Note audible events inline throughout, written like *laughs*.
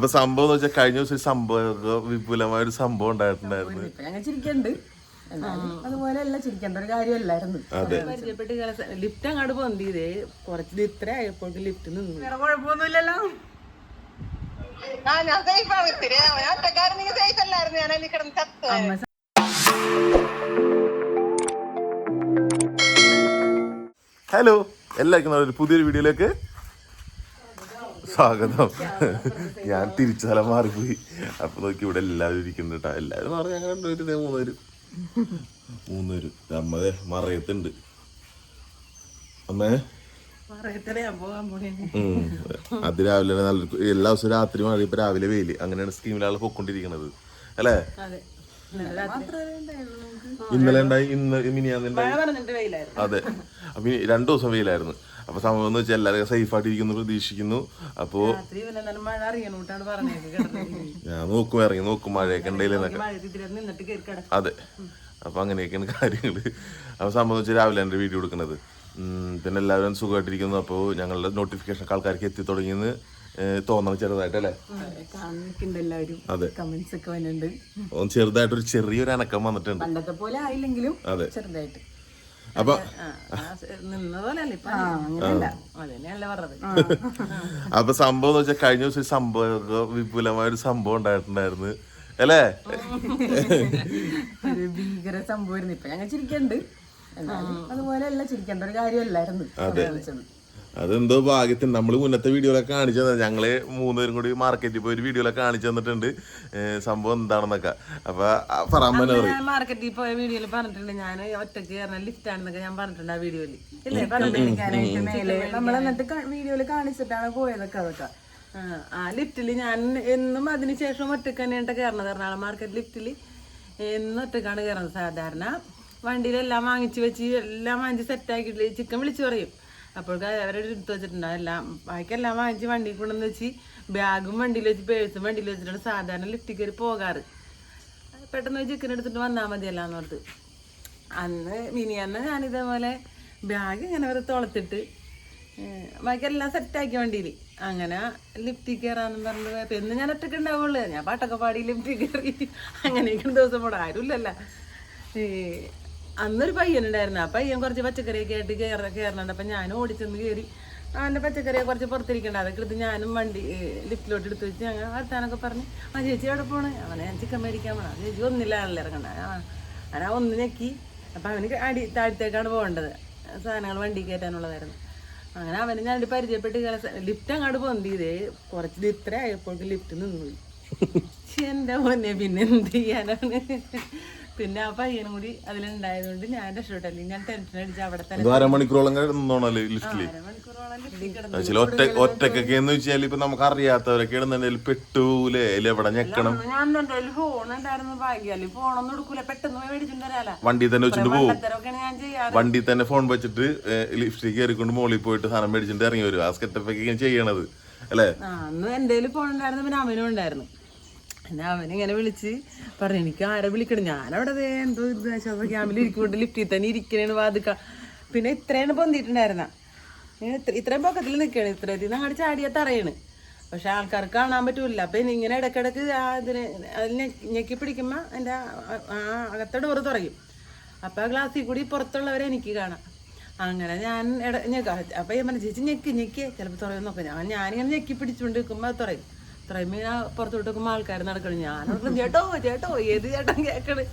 അപ്പൊ സംഭവം എന്ന് വെച്ചാൽ കഴിഞ്ഞ ദിവസം ഒരു സംഭവം വിപുലമായ ഒരു സംഭവം ഉണ്ടായിട്ടുണ്ടായിരുന്നു. ഞങ്ങൾ ചിരിക്കണ്ട്. അതുപോലെ അല്ല ചിരിക്കേണ്ട ഒരു കാര്യമല്ലായിരുന്നു. പരിചയപ്പെട്ട് ലിഫ്റ്റ് അങ്ങോട്ട് പൊന്തിയതേ കുറച്ച് ഇത്ര ആയപ്പോൾ ലിഫ്റ്റ് നിന്നു. വേറെ കുഴപ്പമൊന്നുമില്ലല്ലോ. ഞാൻ സേഫ് ആണ് ഇത്തിരി. സേഫ് അല്ലായിരുന്നു. ഞാൻ അതിൽ കിടന്ന് ചത്തു ഹലോ എല്ലാവർക്കും ഒരു പുതിയൊരു വീഡിയോയിലേക്ക് സ്വാഗതം. ഞാൻ തിരിച്ചു സ്ഥലം മാറിപ്പോയി. അപ്പൊ നോക്കി ഇവിടെ എല്ലാവരും ഇരിക്കുന്നുണ്ട് കേട്ടോ എല്ലാവരും മാറി ഞങ്ങൾ രണ്ടുപേരും മൂന്നുപേരും. മൂന്നുപേരും. അമ്മതെ മറയത്തുണ്ട്. അമ്മേ. അതിരാവിലെ ഞാൻ നല്ല എല്ലാ ദിവസവും രാത്രി മഴ ഇപ്പൊ രാവിലെ വെയിൽ. അങ്ങനെയാണ് സ്കീമിലാണ് പൊക്കൊണ്ടിരിക്കുന്നത് അല്ലേ? അതെ. ഇന്നലെ രാത്രി. ഇന്നലെ ഉണ്ടായി ഇന്ന് മിനിയാന്നുണ്ടായി അതെ. അപ്പൊ രണ്ടു ദിവസം വെയിലായിരുന്നു. അപ്പൊ സംഭവം എന്ന് വെച്ചാൽ എല്ലാവരും സേഫ് ആയിട്ടിരിക്കുന്നു പ്രതീക്ഷിക്കുന്നു. അപ്പോ രാത്രി പിന്നെ എന്നാലും മഴ അറിയണൂട്ടാണ് പറഞ്ഞേക്ക് കിടന്നത് ഞാൻ നോക്കും ഇറങ്ങി നോക്കും മഴയൊക്കെ ഉണ്ടെങ്കിലെന്നൊക്കെ അതെ. അപ്പൊ അങ്ങനെയൊക്കെയാണ് കാര്യങ്ങൾ. അപ്പൊ സംഭവം വെച്ചാൽ രാവിലെ എന്റെ വീഡിയോ എടുക്കുന്നത് പിന്നെ എല്ലാവരും സുഖമായിട്ടിരിക്കുന്നു. അപ്പോൾ ഞങ്ങളുടെ നോട്ടിഫിക്കേഷൻ ആൾക്കാർക്ക് എത്തി തുടങ്ങിയെന്ന് തോന്നണം ചെറുതായിട്ടല്ലേ അതെ ഒന്ന് ചെറുതായിട്ടൊരു ചെറിയൊരു അനക്കം വന്നിട്ടുണ്ട്. പണ്ടത്തെ പോലെ ആയില്ലെങ്കിലും അതെ. ചെറുതായിട്ട്. അപ്പൊ ആ, ആ, നിന്ന പോലെ അല്ല ഇപ്പൊ? ആ അങ്ങനെയല്ല. അതന്നെയല്ലേ പറഞ്ഞത്. *laughs* അപ്പൊ സംഭവം എന്ന് വെച്ചാൽ കഴിഞ്ഞ ദിവസം സംഭവം വിപുലമായ ഒരു സംഭവം ഉണ്ടായിട്ടുണ്ടായിരുന്നു. അല്ലേ? *laughs* ഒരു ഭീകര സംഭവമായിരുന്നു. ഇപ്പൊ ഞങ്ങൾ ചിരിക്കണ്ട്. അതുപോലെ അല്ല ചിരിക്കേണ്ട ഒരു കാര്യമല്ലായിരുന്നു. അതെന്തോ ഭാഗ്യത്തിന് നമ്മൾ മുന്നത്തെ വീഡിയോയിലൊക്കെ കാണിച്ചു തന്നെ ഞങ്ങൾ മൂന്നുപേരും കൂടി മാർക്കറ്റിൽ പോയി ഒരു വീഡിയോയിലൊക്കെ കാണിച്ചു തന്നിട്ടുണ്ട്. സംഭവം എന്താണെന്നൊക്കെ. അപ്പൊ പറയാൻ പറയും. മാർക്കറ്റിൽ പോയ വീഡിയോയിൽ പറഞ്ഞിട്ടുണ്ട്. ഞാൻ ഒറ്റയ്ക്ക് കയറുന്ന ലിഫ്റ്റ് ആണെന്നൊക്കെ ഞാൻ പറഞ്ഞിട്ടുണ്ട് ആ വീഡിയോയിൽ ഇല്ലേ? പറഞ്ഞിട്ടുണ്ട് മേലെ. നമ്മൾ എന്നിട്ട് വീഡിയോയിൽ കാണിച്ചിട്ടാണ് പോയതൊക്കെ അതൊക്കെ. ആ, ലിഫ്റ്റിൽ ഞാൻ എന്നും അതിന് ശേഷം ഒറ്റയ്ക്ക് തന്നെയാണ് കയറണത് എറണാകുളം മാർക്കറ്റ് ലിഫ്റ്റിൽ എന്നും ഒറ്റക്കാണ് കയറുന്നത് സാധാരണ വണ്ടിയിലെല്ലാം വാങ്ങിച്ചു വെച്ച് എല്ലാം വാങ്ങിച്ച് സെറ്റാക്കിയിട്ട് ചിക്കൻ വിളിച്ചു പറയും. അപ്പോഴേക്ക് അവരെ എടുത്ത് വെച്ചിട്ടുണ്ടാവും എല്ലാം ബാക്കിയെല്ലാം വാങ്ങിച്ച് വണ്ടിയിൽ കൊണ്ടുവന്ന് വെച്ച് ബാഗും വണ്ടിയിൽ വെച്ച് പേഴ്സും വണ്ടിയിൽ വെച്ചിട്ടാണ് സാധാരണ ലിഫ്റ്റിൽ കയറി പോകാറ്. പെട്ടെന്ന് ചിക്കൻ എടുത്തിട്ട് വന്നാൽ മതിയല്ലോ അന്ന് മിനിയന്ന് ഞാൻ ഇതേപോലെ ബാഗ് ഇങ്ങനെ ഒരു തുളത്തിട്ട് ബാക്കിയെല്ലാം സെറ്റാക്കി വണ്ടിയിൽ. അങ്ങനെ ലിഫ്റ്റിൽ കയറാന്നും പറഞ്ഞത് പെന്ന് ഞാൻ ഒറ്റയ്ക്ക് ഉണ്ടാവുള്ളൂ. ഞാൻ പാട്ടൊക്കെ പാടി ലിഫ്റ്റിൽ കയറി. അങ്ങനെയൊക്കെ ദിവസം പോടാ ആരുമില്ലല്ലോ. അന്നൊരു പയ്യനുണ്ടായിരുന്നു. ആ പയ്യൻ കുറച്ച് പച്ചക്കറിയൊക്കെ ആയിട്ട് കയറ കയറണുണ്ട് അപ്പം ഞാൻ ഓടിച്ചെന്ന് കയറി അവന്റെ പച്ചക്കറിയെ കുറച്ച് പുറത്തിരിക്കണ്ട. അതൊക്കെ എടുത്ത് ഞാനും വണ്ടി ലിഫ്റ്റിലോട്ട് എടുത്ത് വെച്ച് ഞങ്ങൾ വർത്താനൊക്കെ പറഞ്ഞ് ആ ചേച്ചി അവിടെ പോണേ? അവനെ ഞാൻ ചിക്കൻ മേടിക്കാൻ പോണ ചേച്ചി ഒന്നില്ലാണല്ലോ ഇറങ്ങണ്ട. അവനാ ഒന്ന് ഞെക്കി. അപ്പം അവന് അടി താഴത്തേക്കാണ് പോകേണ്ടത്. സാധനങ്ങൾ വണ്ടി കയറ്റാനുള്ളതായിരുന്നു. അങ്ങനെ അവന് ഞാൻ പരിചയപ്പെട്ട് ലിഫ്റ്റ് അങ്ങോട്ട് പൊന്തിയതേ കുറച്ച് ഇത്ര ആയപ്പോഴേക്ക് ലിഫ്റ്റ് നിന്നു *laughs* എന്റെ മോനെ പിന്നെ എന്ത് ചെയ്യാനാണ്? പിന്നെ ആ പയ്യനും കൂടി അതിലുണ്ടായതുകൊണ്ട് ഞാൻ രക്ഷപ്പെട്ടല്ലേ ഞാൻ ടെൻഷൻ അടിച്ച് അവിടെ തന്നെ അരമണിക്കൂറോളം നിന്നോണല്ലേ ലിസ്റ്റിൽ അരമണിക്കൂറോളം ലിഫ്റ്റിൽ കിടന്നു ചില ഒറ്റ ഒറ്റക്കൊക്കെ എന്ന് വെച്ചാൽ ഇപ്പൊ നമുക്ക് അറിയാത്തവരൊക്കെ ഇടുന്നുണ്ടെങ്കിൽ പെട്ടൂലേ എവിടെ ഞെക്കണം. ഞാൻ ഫോൺ ഉണ്ടായിരുന്നു ഭാഗ്യാലി ഫോണൊന്നും എടുക്കൂല. പെട്ടെന്ന് പോയി മേടിച്ചിട്ട് വരാല. വണ്ടി തന്നെ വെച്ചിട്ട് പോകും അത്തരമൊക്കെയാണ് ഞാൻ ചെയ്യാറ്. വണ്ടി തന്നെ ഫോൺ വെച്ചിട്ട് ലിഫ്റ്റിൽ കയറിക്കൊണ്ട് മോളിൽ പോയിട്ട് സാധനം മേടിച്ചിട്ട് ഇറങ്ങി വരും. ആ സ്കെറ്റപ്പൊക്കെ ചെയ്യണത്. അല്ലേ? ആ അന്ന് എന്റെ ഫോൺ ഉണ്ടായിരുന്നു പിന്നെ അവനും ഉണ്ടായിരുന്നു. പിന്നെ അവനിങ്ങനെ വിളിച്ച് പറഞ്ഞു എനിക്ക് ആരെ വിളിക്കണം? ഞാനവിടെ അതേ എന്തോ ദുരിതാശ്വാസ ശവ ക്യാമ്പിൽ ഇരിക്കൊണ്ട് ലിഫ്റ്റിൽ തന്നെ ഇരിക്കണേന്ന് വാതിക്ക. പിന്നെ ഇത്രയാണ് പൊന്തിയിട്ടുണ്ടായിരുന്ന. ഇത്ര- ഇത്രയും പൊക്കത്തിൽ നിൽക്കുകയാണ് ഇത്രയത്തിൽ അങ്ങോട്ട് ചാടിയാൽ തറയാണ്. പക്ഷെ ആൾക്കാർക്ക് കാണാൻ പറ്റൂല അപ്പം ഇങ്ങനെ ഇടക്കിടക്ക് ആ ഇതിന് അതിൽ ഞെക്കി പിടിക്കുമ്പോൾ എന്റെ ആ- അകത്തെ ഡോറ് തുറയും. അപ്പം ആ ഗ്ലാസ്സിൽ കൂടി പുറത്തുള്ളവരെ എനിക്ക് കാണാം. അങ്ങനെ ഞാൻ ഇട ഞെക്കാം അപ്പം ഞാൻ പറഞ്ഞു ചേച്ചി ഞെക്കി ഞെക്കി. ചിലപ്പോൾ തുറയും നോക്കാം ഞാൻ ഞാനിങ്ങനെ ഞെക്കി പിടിച്ചുകൊണ്ട് നിൽക്കുമ്പോൾ തുറയും. ഞാൻ പുറത്തോട്ട് നോക്കുമ്പോൾ ആൾക്കാർ നടക്കണം. ഞാൻ ഓർക്കും, ചേട്ടോ ചേട്ടോ ഏത് ചേട്ടൻ കേൾക്കണ്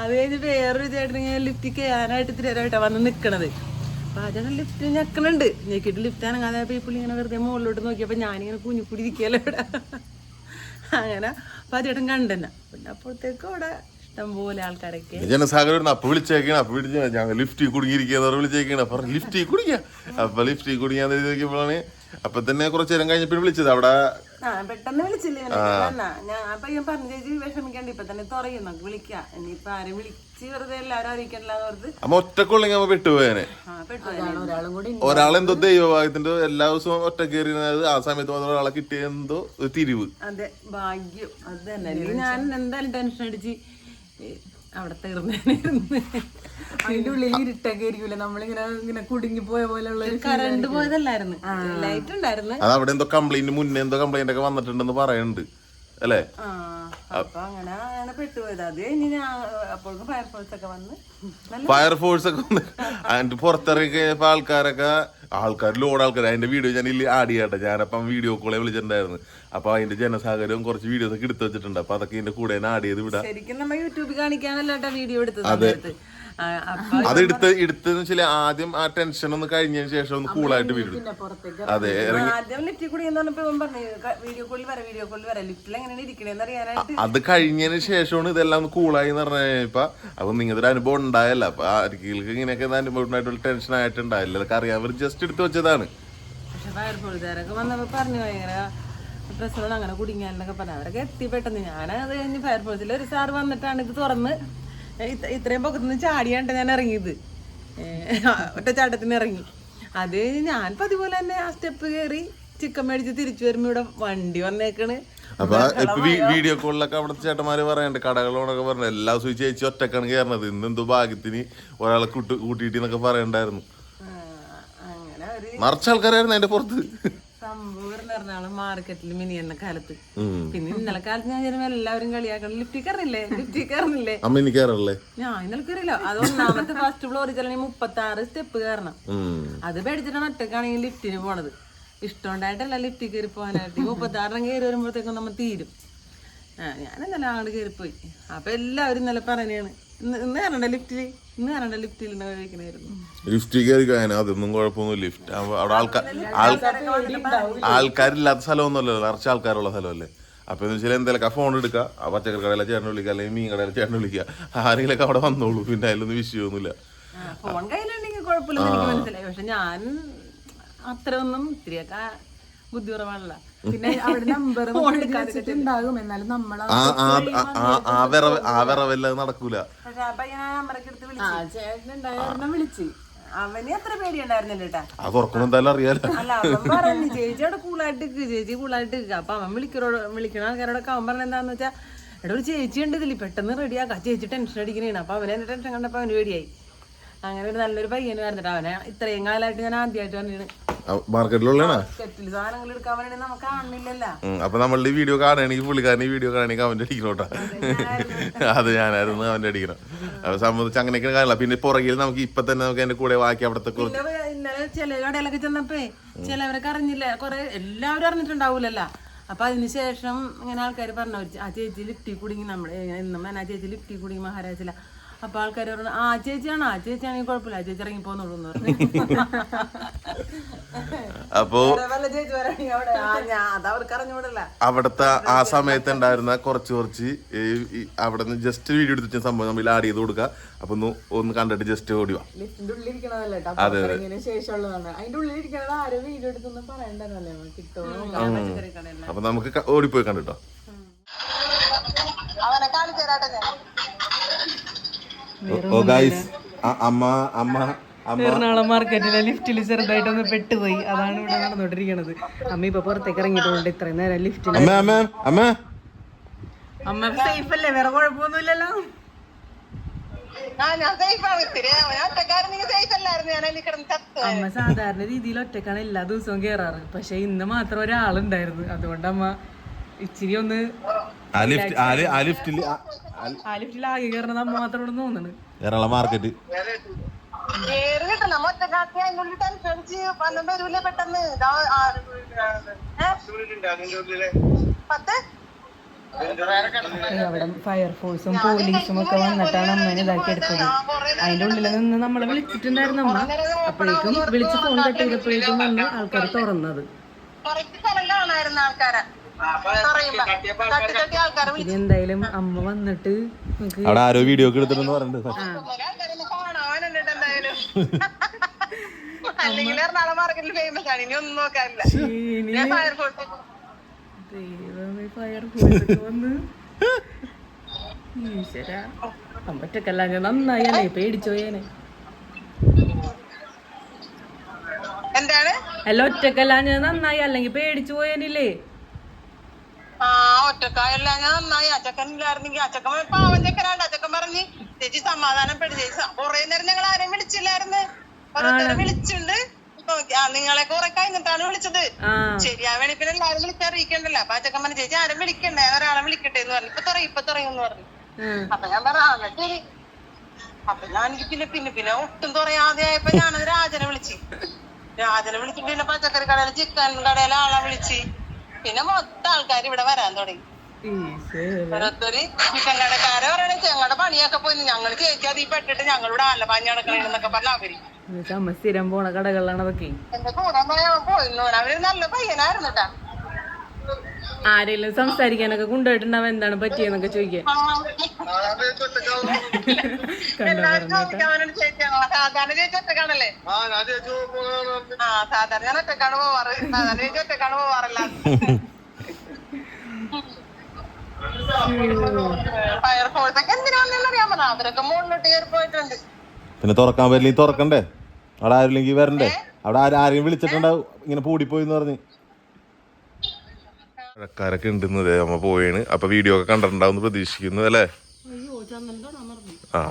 അത് കഴിഞ്ഞ് വേറൊരു ചേട്ടൻ ഇങ്ങനെ ലിഫ്റ്റിൽ കയറാനായിട്ട് തിരയായിട്ടാണ് വന്ന് നിൽക്കണത് അപ്പൊ ആ ചേട്ടൻ ലിഫ്റ്റ് ഞെക്കണുണ്ട്. ഞെക്കിയിട്ട് ലിഫ്റ്റ് അനങ്ങാതെ ഈ പുള്ളി ഇങ്ങനെ വെറുതെ മുകളിലോട്ട് നോക്കിയപ്പോൾ ഞാനിങ്ങനെ കുഞ്ഞിക്കുടി ഇരിക്കുകയല്ലോ ഇവിടെ. അങ്ങനെ. അപ്പൊ ആ ചേട്ടൻ കണ്ടെന്നെ. പിന്നെ അപ്പോഴത്തേക്കും അവിടെ ഇഷ്ടംപോലെ അപ്പൊ വിളിച്ചേക്കണ. അപ്പൊ വിളിച്ച ഞങ്ങൾ അപ്പൊ തന്നെ കുറച്ചു നേരം കഴിഞ്ഞപ്പോൾ വിളിച്ചത്. അവിടെ പെട്ടെന്ന് വിളിച്ചില്ലേ? ഇവനെ? വന്നാ. ഞാൻ അപ്പൊ ഞാൻ പറഞ്ഞു ചേച്ചി വിഷമിക്കണ്ട ഇപ്പൊ തന്നെ തുറയും. നമുക്ക് വിളിക്കാം. ഇനിയിപ്പൊ ആരും വിളിച്ച് വെറുതെ എല്ലാരും അറിയിക്കണ്ടെന്ന് ഓർത്ത് അമ്മ ഒറ്റക്കൊള്ളെങ്കിൽ അമ്മ പെട്ടുപോയനെ. ഒരാളെന്തോ ദൈവഭാഗ്യത്തിന്റെ എല്ലാ ദിവസവും ഒറ്റ കയറി ആ സമയത്ത് മാത്രം ഒരാളെ കിട്ടിയ എന്തോ ഒരു തിരിവ്. അതെ ഭാഗ്യം. അത് തന്നെ. ഞാൻ എന്തായാലും ടെൻഷൻ അടിച്ച് അവിടെ തീർന്നേനായിരുന്നു അതിന്റെ ഉള്ളിൽ ഇരുട്ടൊക്കെ ആയിരിക്കൂല? നമ്മളിങ്ങനെ ഇങ്ങനെ കുടുങ്ങി പോയ പോലെയുള്ള ഒരു കറണ്ട് പോയതല്ലായിരുന്നു. ലൈറ്റ് ഉണ്ടായിരുന്നു. അത് അവിടെ എന്തോ കംപ്ലൈന്റ് മുന്നേ എന്തോ കംപ്ലൈന്റ് ഒക്കെ വന്നിട്ടുണ്ടെന്ന് പറയുന്നുണ്ട് അല്ലേ? ഫയർഫോഴ്സ് ഒക്കെ വന്ന്. അതിന്റെ പുറത്തിറങ്ങിയപ്പോ ആൾക്കാരൊക്കെ ആൾക്കാർ ലോഡ് ആൾക്കാർ അതിന്റെ വീഡിയോ ഞാൻ ഇല്ല ആഡ് ചെയ്യട്ടെ. ഞാനപ്പം വീഡിയോ കോളെ വിളിച്ചിട്ടുണ്ടായിരുന്നു. അപ്പൊ അതിന്റെ ജനസാഗരവും കുറച്ച് വീഡിയോസ് ഒക്കെ എടുത്തു വെച്ചിട്ടുണ്ട്. അപ്പൊ അതൊക്കെ ഇതിന്റെ കൂടെ ആഡ് ചെയ്ത് വിടാം. ശരിക്കും നമ്മ യൂട്യൂബിൽ കാണിക്കാനല്ലോ വീഡിയോ എടുത്തത് സമയത്ത് ആ, അപ്പൊ അത് എടുത്തെന്ന് വെച്ചാൽ ആദ്യം ആ ടെൻഷൻ ഒന്ന് കഴിഞ്ഞതിന് ശേഷം ഒന്ന് കൂളായിട്ട് വീഴും അതെ ആദ്യം കൂടി എന്ന് പറഞ്ഞപ്പോ പറഞ്ഞു വീഡിയോ കോളിൽ വരാം വീഡിയോ കോളിൽ വരാം. ലിഫ്റ്റിൽ എങ്ങനെയാണ് ഇരിക്കണേന്ന് അറിയാനായിട്ട്. അത് കഴിഞ്ഞതിന് ശേഷമാണ് ഇതെല്ലാം ഒന്ന് കൂളായി എന്ന് പറഞ്ഞപ്പോ അപ്പൊ നിങ്ങളുടെ ഒരു അനുഭവം ഉണ്ടായല്ല. അപ്പൊ ആർക്കെങ്കിലും ഇങ്ങനെയൊക്കെ അനുഭവമായിട്ടുള്ള ടെൻഷൻ ആയിട്ടുണ്ടായില്ല. അതൊക്കെ അറിയാൻ ജസ്റ്റ് എടുത്ത് വെച്ചതാണ്. പക്ഷെ വന്നപ്പോ പറഞ്ഞു ഭയങ്കര അങ്ങനെ കുടുങ്ങിയാലെന്നൊക്കെ പറഞ്ഞു. അവരൊക്കെ എത്തി പെട്ടെന്ന്. ഞാൻ അത് കഴിഞ്ഞ് ഫയർഫോഴ്സിൽ ഒരു സാർ വന്നിട്ടാണ് ഇത് തുറന്ന് ഇത്രയും പൊക്കത്തുനിന്ന് ചാടിയാണ്ട് ഞാൻ ഇറങ്ങിയത്. ഒറ്റ ചാട്ടത്തിന് ഇറങ്ങി. അത് ഞാൻ പതിപോലെ തന്നെ ആ സ്റ്റെപ്പ് കയറി ചിക്കൻ മേടിച്ച് തിരിച്ചു വരുമ്പോ ഇവിടെ വണ്ടി വന്നേക്കണ്. അപ്പൊ വീഡിയോ കോളിലൊക്കെ അവിടുത്തെ ചേട്ടന്മാര് പറയണ്ട് കടകളോടൊക്കെ പറഞ്ഞു എല്ലാ ഈ ചേച്ചി ഒറ്റക്കാണ് കയറണത്. ഇന്ന് എന്തോ ഭാഗ്യത്തിന് ഒരാളെ കൂട്ട് കൂട്ടിയിട്ട് എന്നൊക്കെ പറയണ്ടായിരുന്നു മറിച്ച ആൾക്കാരായിരുന്നു അതിന്റെ പുറത്ത്. എന്ന് മാർക്കറ്റിൽ മിനി എന്ന കാലത്ത്. പിന്നെ ഇന്നലെ കാലത്ത് ഞാൻ ചെല്ലുമ്പോ എല്ലാവരും കളിയാക്കണം. ലിഫ്റ്റി കയറില്ലേ? ലിഫ്റ്റി കയറുന്നില്ലേ? അമ്മ കയറല്ലേ? ഞാൻ ഇന്നലെ കയറില്ല അത് ഒന്നാമത്തെ ഫസ്റ്റ് ഫ്ലോറിൽ ചെല്ലണമെങ്കിൽ മുപ്പത്തി ആറ് സ്റ്റെപ്പ് കയറണം. അത് പേടിച്ചിട്ടാണ് ഒറ്റക്കാണെങ്കിൽ ലിഫ്റ്റിന് പോണത്. ഇഷ്ടമുണ്ടായിട്ടല്ല ലിഫ്റ്റിൽ കയറി പോകാനായിട്ട്. ഈ മുപ്പത്തി ആറിനും കയറി വരുമ്പോഴത്തേക്കും നമ്മൾ തീരും. ഞാൻ ഇന്നലെ അങ്ങോട്ട് കയറിപ്പോയി. അപ്പൊ എല്ലാവരും ഇന്നലെ പറഞ്ഞാണ് ഇന്ന് ഇന്ന് കയറണ്ട ലിഫ്റ്റിൽ ഇന്ന് കയറണ്ട ലിഫ്റ്റിൽ കഴിക്കണായിരുന്നു. ലിഫ്റ്റിൽ കയറി കഴിഞ്ഞാൽ അതൊന്നും കുഴപ്പമൊന്നും ലിഫ്റ്റ് അവിടെ ആൾക്കാർ ആൾക്കാരില്ലാത്ത സ്ഥലമൊന്നുമല്ലോ നിറച്ച ആൾക്കാരുള്ള സ്ഥലമല്ലേ. അപ്പൊ എന്ന് വെച്ചാൽ എന്തെങ്കിലും ഫോൺ എടുക്കുക ആ പച്ചക്കറി കടയിലെ ചേട്ടൻ വിളിക്കുക അല്ലെങ്കിൽ മീൻ കടയിലെ ചേട്ടൻ വിളിക്കുക ആരെങ്കിലൊക്കെ അവിടെ വന്നോളൂ. പിന്നെ അതിലൊന്നും വിഷയമൊന്നുമില്ല. ഫോൺ കയ്യിലുണ്ടെങ്കിൽ കുഴപ്പമില്ലെന്ന് എനിക്ക് മനസ്സിലായി. പക്ഷെ ഞാൻ അത്രയൊന്നും ഇത്തിരിയൊക്കെ ബുദ്ധി കുറവാണല്ല പിന്നെ അവിടെ നമ്പർ *laughs* വെച്ചിട്ടുണ്ടാകും. എന്നാലും നമ്മളെ ആ വിറവ് ആ വിറവല്ല നടക്കൂല. വിളിച്ചു. അവന് അത്ര പേടിയുണ്ടായിരുന്നില്ല അല്ല അവൻ *laughs* പറഞ്ഞു ചേച്ചി അവിടെ കൂളായിട്ട് ചേച്ചി കൂളായിട്ട്. അപ്പൊ അവൻ വിളിക്കണോട് വിളിക്കണ ആൾക്കാരോടൊക്കെ അവൻ പറഞ്ഞ എന്താന്ന് വെച്ചാ എടാ ഒരു ചേച്ചി ഉണ്ട് ഇതിൽ പെട്ടെന്ന് റെഡിയാക്കാം ചേച്ചി ടെൻഷൻ അടിക്കണേണ്. അപ്പൊ അവനെ ടെൻഷൻ കണ്ടപ്പോ അവന് പേടിയായി. അങ്ങനെ ഒരു നല്ലൊരു പയ്യന് പറഞ്ഞിട്ട് അവനെ ഇത്രയും കാലമായിട്ട് ഞാൻ ആദ്യമായിട്ട് പറഞ്ഞാണ് മാർക്കറ്റിലുള്ളതാ കെറ്റിൽ സാധനങ്ങൾ എടുക്കാൻ വേണ്ടി നമുക്ക് കാണുന്നില്ലല്ലോ. അപ്പൊ നമ്മളുടെ ഈ വീഡിയോ കാണുകയാണെങ്കിൽ പുള്ളിക്കാരൻ ഈ വീഡിയോ കാണുകയാണെങ്കിൽ അവന്റെ അടിക്കണോട്ടാ അത് ഞാനായിരുന്നു അവന്റെ അടിക്കണം. അത് സംബന്ധിച്ച് അങ്ങനെയൊക്കെ കാണില്ല പിന്നെ പുറകിൽ നമുക്ക് ഇപ്പൊ തന്നെ നമുക്ക് അതിന്റെ കൂടെ ബാക്കി അവിടത്തെ ഇന്നലെ ചില കടയിലൊക്കെ ചെന്നപ്പോ ചിലവരൊക്കെ അറിഞ്ഞില്ല. കൊറേ എല്ലാവരും അറിഞ്ഞിട്ടുണ്ടാവൂലല്ലോ. അപ്പൊ അതിനുശേഷം ഇങ്ങനെ ആൾക്കാർ പറഞ്ഞു "ഒരു- ആ ചേച്ചി ലിഫ്റ്റി കുടുങ്ങി നമ്മുടെ എന്നും ആ ചേച്ചി ലിഫ്റ്റി കുടുങ്ങി മഹാരാജില അപ്പൊ ആൾക്കാർ പറഞ്ഞു ആ ചേച്ചിയാണോ? ആ ചേച്ചിയാണെങ്കിൽ കുഴപ്പമില്ല. ആ ചേച്ചി ഇറങ്ങി പോന്നുള്ളൂ എന്ന് പറഞ്ഞു. അപ്പോ അവിടുത്തെ ആ സമയത്ത് ഉണ്ടായിരുന്ന കുറച്ച് കുറച്ച് അവിടെ നിന്ന് ജസ്റ്റ് വീഡിയോ എടുത്തിട്ട് സംഭവം നമ്മൾ ആഡ് ചെയ്ത് കൊടുക്കുക. അപ്പൊ ഒന്ന് ഒന്ന് കണ്ടിട്ട് ജസ്റ്റ് ഓടി അപ്പൊ നമുക്ക് ഓടിപ്പോയി കണ്ടിട്ടോ. അവനെ കാണിച്ചു തരാട്ടെ ഞാൻ. ഓ ഗൈസ് അമ്മ അമ്മ അമ്മ. എറണാകുളം മാർക്കറ്റിലെ ലിഫ്റ്റിൽ ചെറുതായിട്ടൊന്ന് പെട്ടുപോയി. അതാണ് ഇവിടെ നടന്നുകൊണ്ടിരിക്കുന്നത് അമ്മ ഇപ്പൊ പുറത്തേക്ക് ഇറങ്ങിയിട്ടുണ്ട് ഇത്രയും നേരം ലിഫ്റ്റിൽ അമ്മ അമ്മ അമ്മ. അമ്മ സേഫ് അല്ലേ? വേറെ കുഴപ്പമൊന്നുമില്ലല്ലോ. അമ്മ സാധാരണ രീതിയിൽ ഒറ്റക്കാണ് എല്ലാ ദിവസവും കേറാറ്. പക്ഷെ ഇന്ന് മാത്രം ഒരാളുണ്ടായിരുന്നു. അതുകൊണ്ട് അമ്മ ഇച്ചിരി ഒന്ന് ആ ലിഫ്റ്റ് ആ ലിഫ്റ്റിൽ ആ ലിഫ്റ്റിൽ ആകെ കയറണത് അമ്മ മാത്രം ഇവിടെ തോന്നുന്നു എറണാകുളം മാർക്കറ്റ്. അവിടെ ഫയർഫോഴ്സും പോലീസും ഒക്കെ വന്നിട്ടാണ് അമ്മേനെ ഇതാക്കി എടുത്തത്. അതിന്റെ ഉള്ളിൽ നിന്ന് നമ്മളെ വിളിച്ചിട്ടുണ്ടായിരുന്നു അമ്മ. അപ്പോഴേക്കും വിളിച്ച് ഫോൺ കട്ട് ചെയ്തപ്പോഴേക്കും വന്ന് ആൾക്കാർ തുറന്നത്. ആൾക്കാരെ. എന്തായാലും അമ്മ വന്നിട്ട് നമുക്ക് അവിടെ ആരോ വീഡിയോ ഒക്കെ എടുത്തിട്ടുണ്ടെന്ന് പറഞ്ഞിട്ടുണ്ട് അല്ലെങ്കിൽ എറണാകുളം മാർക്കറ്റിൽ ഫേമസ് ആണ്. ഇനി ഒന്നും ഞാൻ ഫയർഫോഴ്സ് ദൈവമേ ഫയർഫോഴ്സ് വന്ന്. ഈശ്വര. അമ്പറ്റക്കല്ല ഞാൻ നന്നായി പേടിച്ചോയേനെ എന്താണ്? അല്ല ഒറ്റക്കല്ല ഞാൻ നന്നായി അല്ലെങ്കിൽ പേടിച്ചു പോയേനില്ലേ? ആ ഒറ്റ ഒറ്റക്കായല്ല? ഞാൻ നന്നായി. അച്ചക്കൻ ചെക്കൻ ഇല്ലായിരുന്നെങ്കിൽ ആ ചെക്കൻ പാവം ചെക്കനാണ്ട് ആ ചെക്കൻ പറഞ്ഞ് ചേച്ചി സമാധാനപ്പെടും ചേച്ചി. കൊറേ നേരം ഞങ്ങൾ ആരെയും വിളിച്ചില്ലായിരുന്നു. ഓരോരുത്തരെ ആ നിങ്ങളെ കുറെ കഴിഞ്ഞിട്ടാണ് വിളിച്ചത്. ശരിയാവേണി പിന്നെ എല്ലാരും വിളിച്ചറിയിക്കണ്ടല്ലോ അപ്പൊ അച്ചക്കൻ ചെക്കൻ പറഞ്ഞു ചേച്ചി ആരും വിളിക്കണ്ടേ? ഒരാളെ വിളിക്കട്ടെ എന്ന് പറഞ്ഞു. ഇപ്പൊ തുറയും ഇപ്പൊ തുറയും എന്ന് പറഞ്ഞു. അപ്പൊ ഞാൻ പറഞ്ഞു ശരി. അപ്പൊ ഞാൻ എനിക്ക് പിന്നെ പിന്നെ പിന്നെ ഒട്ടും തുറയാതെ ആയപ്പോ ഞാനത് രാജനെ വിളിച്ച്. രാജനെ വിളിച്ചിട്ട് പിന്നെ പച്ചക്കറി കടയിൽ ചിക്കൻ കടയിലെ ആളെ വിളിച്ച്. പിന്നെ മൊത്തം ആൾക്കാർ ഇവിടെ വരാൻ തുടങ്ങി. ഓരോരുത്തര് ചിക്കൻ പറയണ ഞങ്ങളുടെ പണിയൊക്കെ പോയി ഞങ്ങൾ ചേച്ചി തീ പെട്ടിട്ട് ഞങ്ങളിവിടെ ആല പാഞ്ഞ നടക്കണെന്നൊക്കെ പറഞ്ഞ അവർ. സ്ഥിരം പോണ കടകളിലാണ് അതൊക്കെ എന്റെ കൂടെ പോയ പോയിരുന്നു അവർ നല്ല പയ്യനായിരുന്നു കേട്ടാ ആരെങ്കിലും സംസാരിക്കാനൊക്കെ കൊണ്ടുപോയിട്ടുണ്ടാവും എന്താണ് പറ്റിയെന്നൊക്കെ ചോദിക്കാൻ പിന്നെ തുറക്കാൻ പറ്റില്ല തുറക്കണ്ടേ? അവിടെ ആരില്ലെങ്കിൽ വരണ്ടേ? അവിടെ ആരും ആരെയും വിളിച്ചിട്ടുണ്ടാവും? ഇങ്ങനെ പൂടിപ്പോയി എന്ന് പറഞ്ഞ്. മഴക്കാരൊക്കെ ഉണ്ടെന്ന് അതെ അമ്മ പോയാണ് അപ്പൊ വീഡിയോ ഒക്കെ കണ്ടിട്ടുണ്ടാവും പ്രതീക്ഷിക്കുന്നു അല്ലേ? ആ.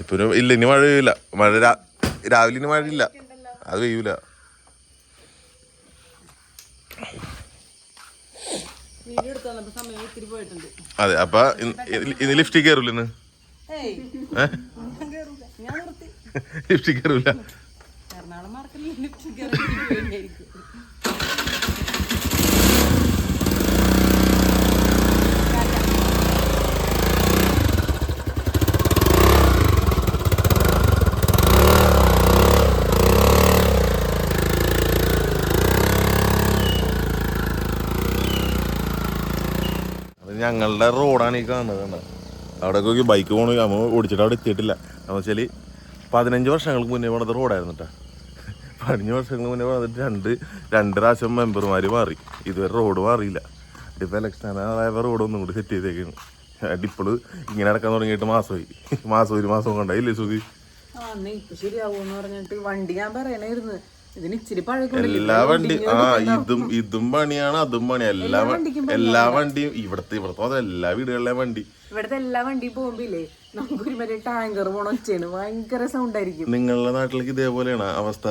ഇപ്പൊ ഇല്ല ഇനി മഴ പെയ്യൂല മഴ രാവിലെ ഇനി മഴയില്ല. അത് പെയ്യൂല. അതെ അപ്പൊ ഇന്ന്? ലിഫ്റ്റിൽ കയറൂലിന്ന് ലിഫ്റ്റിൽ കയറൂല ഇറങ്ങിയിരിക്കും അത് ഞങ്ങളുടെ റോഡാണ് ഈ കാണുന്നത് കണ്ടോ? അവിടെ ബൈക്ക് പോകണമെങ്കിൽ നമ്മൾ ഓടിച്ചിട്ട് അവിടെ എത്തിയിട്ടില്ല. എന്ന് വെച്ചാൽ പതിനഞ്ച് വർഷങ്ങൾക്ക് മുന്നേ പോണത് റോഡായിരുന്നു കേട്ടോ പതിനഞ്ച് വർഷങ്ങൾക്ക് മുന്നേ വന്നിട്ട് രണ്ട് രണ്ട് പ്രാവശ്യം മെമ്പർമാർ മാറി. ഇതുവരെ റോഡ് മാറിയില്ല. ഇപ്പം ഇലക്ഷൻ റോഡൊന്നും കൂടി സെറ്റ് ചെയ്തേക്കാണ്. ഇപ്പോൾ ഇങ്ങനെ നടക്കാൻ തുടങ്ങിയിട്ട് മാസമായി. മാസം ഒരു മാസം കൊണ്ടായില്ലേ സുധി? ശരിയാവൂന്ന് പറഞ്ഞിട്ട് വണ്ടി ഞാൻ പറയണായിരുന്നു. എല്ലാ വണ്ടി ആ ഇതും ഇതും പണിയാണ് അതും പണി എല്ലാ എല്ലാ വണ്ടിയും ഇവിടത്തെ ഇവിടത്തെ എല്ലാ വീടുകളിലെ വണ്ടി. ഇവിടത്തെ എല്ലാ വണ്ടിയും പോകുമ്പില്ലേ നമുക്കൊരു മറ്റേ ടാങ്കർ പോണ ഒച്ചയാണ്. ഭയങ്കര സൗണ്ട് ആയിരിക്കും. നിങ്ങളുടെ നാട്ടിലേക്ക് ഇതേപോലെയാണ് അവസ്ഥ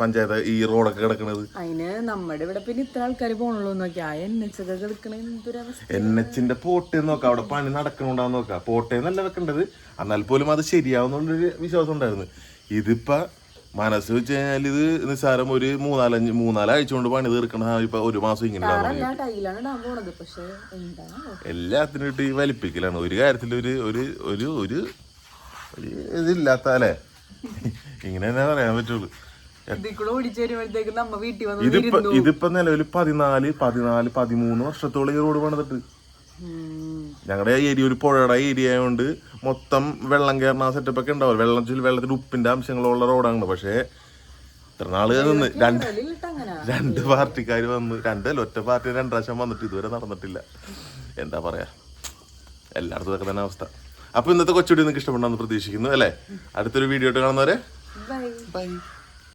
പഞ്ചായത്ത് ഈ റോഡൊക്കെ കിടക്കണത്? അതിന് നമ്മുടെ ഇവിടെ പിന്നെ ഇത്ര ആൾക്കാർ പോണല്ലോ നോക്കി ആ എൻ എച്ച് ഒക്കെ കിടക്കണ എന്തൊരവസ്ഥ എൻ എച്ചിന്റെ പോട്ടേന്ന് നോക്കാം. അവിടെ പണി നടക്കണുണ്ടാന്ന് നോക്കാം. പോട്ടേന്നല്ല വെക്കേണ്ടത്. എന്നാൽ പോലും അത് ശരിയാവുന്നൊരു വിശ്വാസം ഉണ്ടായിരുന്നു. ഇതിപ്പ മനസ്സ് വെച്ച് കഴിഞ്ഞാൽ ഇത് നിസ്സാരം ഒരു മൂന്നാലഞ്ച് മൂന്നാലാഴ്ച കൊണ്ട് പണി തീർക്കണ ഇപ്പൊ ഒരു മാസം ഇങ്ങനെ എല്ലാത്തിനും ഇട്ട് ഈ വലിപ്പിക്കലാണ്. ഒരു കാര്യത്തിൽ ഒരു ഒരു ഒരു ഒരു ഇതില്ലാത്ത അല്ലേ? ഇങ്ങനെ തന്നെ പറയാൻ പറ്റുള്ളൂ. ഇതിപ്പോ ഇതിപ്പോ നിലവിൽ പതിനാല് പതിനാല് പതിമൂന്ന് വർഷത്തോളം ഈ റോഡ് പണിതിട്ട്. ഞങ്ങളുടെ ഏരിയ ഒരു പുഴയുടെ ഏരിയ ആയതുകൊണ്ട് മൊത്തം വെള്ളം കയറുന്ന സെറ്റപ്പ് ഒക്കെ ഉണ്ടാവും. വെള്ളത്തിൽ വെള്ളത്തിൽ ഉപ്പിന്റെ അംശങ്ങളുള്ള റോഡാണ്. പക്ഷേ ഇത്ര നാൾ നിന്ന് രണ്ട് രണ്ട് പാർട്ടിക്കാർ വന്ന് രണ്ടല്ല ഒറ്റ പാർട്ടി രണ്ട് പ്രാവശ്യം വന്നിട്ട് ഇതുവരെ നടന്നിട്ടില്ല. എന്താ പറയാ? എല്ലായിടത്തും ഒക്കെ തന്നെ അവസ്ഥ. അപ്പൊ ഇന്നത്തെ കൊച്ചുകൂടി നിങ്ങൾക്ക് ഇഷ്ടപ്പെടാന്ന് പ്രതീക്ഷിക്കുന്നു അല്ലേ? അടുത്തൊരു വീഡിയോ ആയിട്ട് കാണുന്നവരെ ബൈ